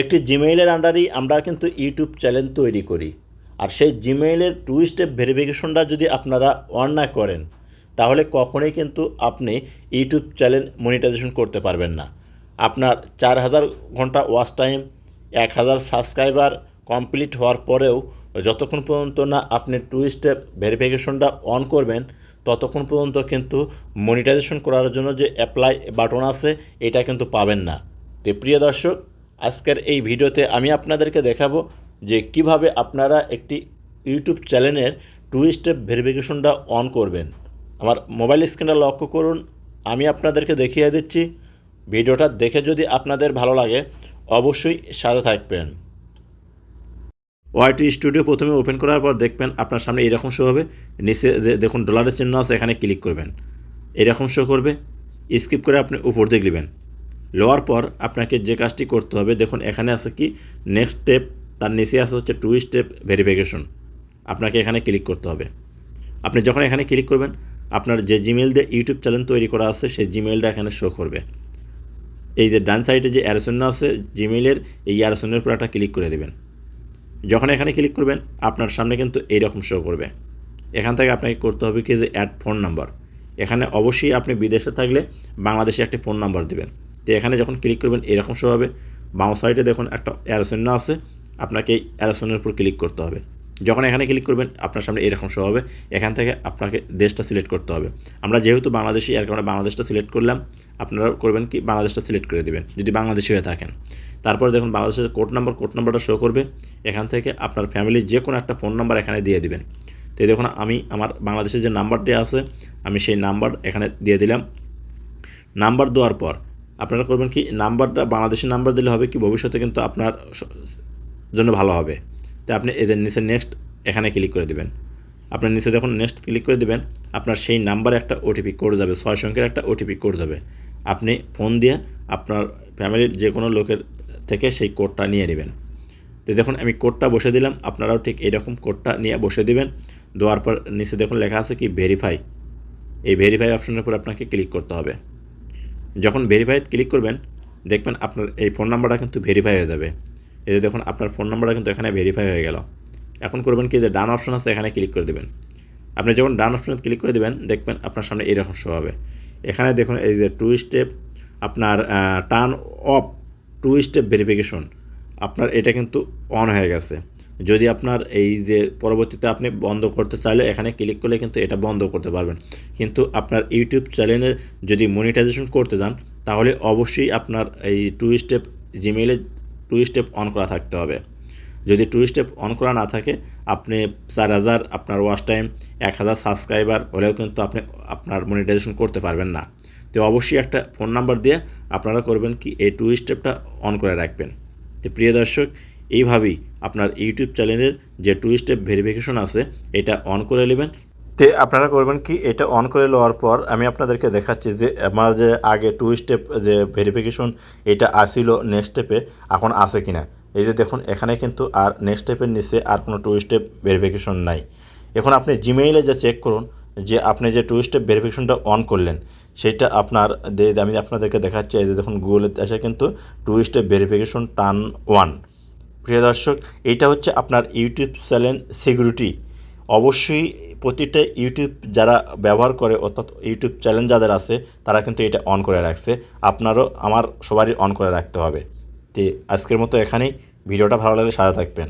একটি জিমেইলের আন্ডারেই আমরা কিন্তু ইউটিউব চ্যানেল তৈরি করি। আর সেই জিমেইলের টু স্টেপ ভেরিফিকেশনটা যদি আপনারা অন না করেন, তাহলে কখনোই কিন্তু আপনি ইউটিউব চ্যানেল মনিটাইজেশন করতে পারবেন না। আপনার চার হাজার ঘণ্টা ওয়াচ টাইম এক হাজার সাবস্ক্রাইবার কমপ্লিট হওয়ার পরেও যতক্ষণ পর্যন্ত না আপনি টু স্টেপ ভেরিফিকেশনটা অন করবেন, ততক্ষণ পর্যন্ত কিন্তু মনিটাইজেশন করার জন্য যে অ্যাপ্লাই বাটন আছে, এটা কিন্তু পাবেন না। তো প্রিয় দর্শক আজকের এই ভিডিওতে আমি আপনাদেরকে দেখাবো যে কীভাবে আপনারা একটি ইউটিউব চ্যানেলের টু স্টেপ ভেরিফিকেশনটা অন করবেন। আমার মোবাইল স্ক্রিনটা লক্ষ্য করুন, আমি আপনাদেরকে দেখিয়ে দিচ্ছি। ভিডিওটা দেখে যদি আপনাদের ভালো লাগে, অবশ্যই সাথে থাকবেন। ওয়াইটি স্টুডিও প্রথমে ওপেন করার পর দেখবেন আপনার সামনে এরকম শো হবে। নিচে দেখুন ডলারের চিহ্ন আছে, এখানে ক্লিক করবেন। এরকম শো করবে। স্কিপ করে আপনি উপর দিকে নেবেন লোয়ার পর আপনাকে যে কাজটি করতে হবে, দেখুন এখানে আছে কি নেক্সট স্টেপ তার নিচে আছে হচ্ছে টু স্টেপ ভেরিফিকেশন আপনাকে এখানে ক্লিক করতে হবে। আপনি যখন এখানে ক্লিক করবেন, আপনার যে জিমেল দিয়ে ইউটিউব চ্যানেল তৈরি করা আছে, সেই জিমেলটা এখানে শো করবে। এই যে ডান সাইডে যে অ্যারোসন্য আছে জিমেইলের এই অ্যারোসন্নের উপর একটা ক্লিক করে দেবেন। যখন এখানে ক্লিক করবেন, আপনার সামনে কিন্তু এইরকম শো করবে। এখান থেকে আপনাকে করতে হবে কি যে অ্যাড ফোন নাম্বার এখানে অবশ্যই আপনি বিদেশে থাকলে বাংলাদেশে একটি ফোন নাম্বার দেবেন। তো এখানে যখন ক্লিক করবেন, এরকম শো হবে। বাম সাইডে দেখুন একটা অ্যারোসন্য আছে। আপনাকে অ্যারোসনের উপর ক্লিক করতে হবে। যখন এখানে ক্লিক করবেন, আপনার সামনে এরকম শো হবে। এখান থেকে আপনাকে দেশটা সিলেক্ট করতে হবে। আমরা যেহেতু বাংলাদেশি, এর কারণে বাংলাদেশটা সিলেক্ট করলাম। আপনারা করবেন কি? বাংলাদেশটা সিলেক্ট করে দেবেন, যদি বাংলাদেশি হয়ে থাকেন। তারপর দেখুন, বাংলাদেশের কোড নাম্বার কোড নাম্বারটা শো করবে। এখান থেকে আপনার ফ্যামিলির যে কোনো একটা ফোন নাম্বার এখানে দিয়ে দিবেন। তো দেখুন, আমি আমার বাংলাদেশের যে নাম্বারটি আছে, আমি সেই নাম্বার এখানে দিয়ে দিলাম। নাম্বার দেওয়ার পর আপনারা করবেন কি, নাম্বারটা, বাংলাদেশের নাম্বার দিলে হবে কি, ভবিষ্যতে কিন্তু আপনার জন্য ভালো হবে। তো আপনি এদের নিচে নেক্সট এখানে ক্লিক করে দেবেন। আপনার নিচে যখন নেক্সট ক্লিক করে দেবেন। আপনার সেই নাম্বারে একটা ওটিপি কোড যাবে, ছয় সংখ্যার একটা ওটিপি কোড যাবে। আপনি ফোন দিয়ে আপনার ফ্যামিলির যে কোনো লোকের থেকে সেই কোডটা নিয়ে নেবেন। তো দেখুন, আমি কোডটা বসে দিলাম। আপনারাও ঠিক এইরকম কোডটা নিয়ে বসে দিবেন। দেওয়ার পর নিচে দেখুন লেখা আছে কি ভেরিফাই এই ভেরিফাই অপশনের উপর আপনাকে ক্লিক করতে হবে। যখন ভেরিফাই ক্লিক করবেন, দেখবেন আপনার এই ফোন নাম্বারটা কিন্তু ভেরিফাই হয়ে যাবে। এই যে দেখুন, আপনার ফোন নাম্বারটা কিন্তু এখানে ভেরিফাই হয়ে গেল। এখন করবেন কি, যে ডান অপশন আছে, এখানে ক্লিক করে দেবেন। আপনি যখন ডান অপশনে ক্লিক করে দেবেন, দেখবেন আপনার সামনে এরকম শো হবে। এখানে দেখুন, এই যে টু স্টেপ আপনার turn off two step verification আপনার এটা কিন্তু অন হয়ে গেছে। যদি আপনার এই যে পরবর্তীতে আপনি বন্ধ করতে চাইলে এখানে ক্লিক করলে কিন্তু এটা বন্ধ করতে পারবেন। কিন্তু আপনার ইউটিউব চ্যানেলের যদি মনিটাইজেশন করতে যান, তাহলে অবশ্যই আপনার এই টু স্টেপ জিমেইলে টু স্টেপ অন করা থাকতে হবে। যদি টু স্টেপ অন করা না থাকে, আপনি চার হাজার, আপনার ওয়াচ টাইম এক হাজার সাবস্ক্রাইবার হলেও কিন্তু আপনি আপনার মনিটাইজেশন করতে পারবেন না। তো অবশ্যই একটা ফোন নাম্বার দিয়ে আপনারা করবেন কি, এই টু স্টেপটা অন করে রাখবেন। তো প্রিয় দর্শক এইভাবেই আপনার ইউটিউব চ্যানেলের যে টু স্টেপ ভেরিফিকেশন আছে, এটা অন করে নেবেন। তে আপনারা করবেন কি, এটা অন করে নেওয়ার পর আমি আপনাদেরকে দেখাচ্ছি যে আমার যে আগে টু স্টেপ যে ভেরিফিকেশন এটা আসিল নেক্সট স্টেপে এখন আছে কিনা। এই যে দেখুন, এখানে কিন্তু আর নেক্সট স্টেপের নিচে আর কোনো টু স্টেপ ভেরিফিকেশন নাই। এখন আপনি জিমেইলে যা চেক করুন, যে আপনি যে টু স্টেপ ভেরিফিকেশনটা অন করলেন, সেটা আপনার আমি আপনাদেরকে দেখাচ্ছি। এই যে দেখুন গুগলে এসে কিন্তু two step verification turn on প্রিয় দর্শক, এইটা হচ্ছে আপনার ইউটিউব চ্যানেল সিকিউরিটি। অবশ্যই প্রতিটা ইউটিউব যারা ব্যবহার করে, অর্থাৎ ইউটিউব চ্যানেল যাদের আছে, তারা কিন্তু এটা অন করে রাখছে। আপনারও, আমার সবারই অন করে রাখতে হবে। তো আজকের মতো এখানেই। ভিডিওটা ভালো লাগলে সাজা থাকবেন।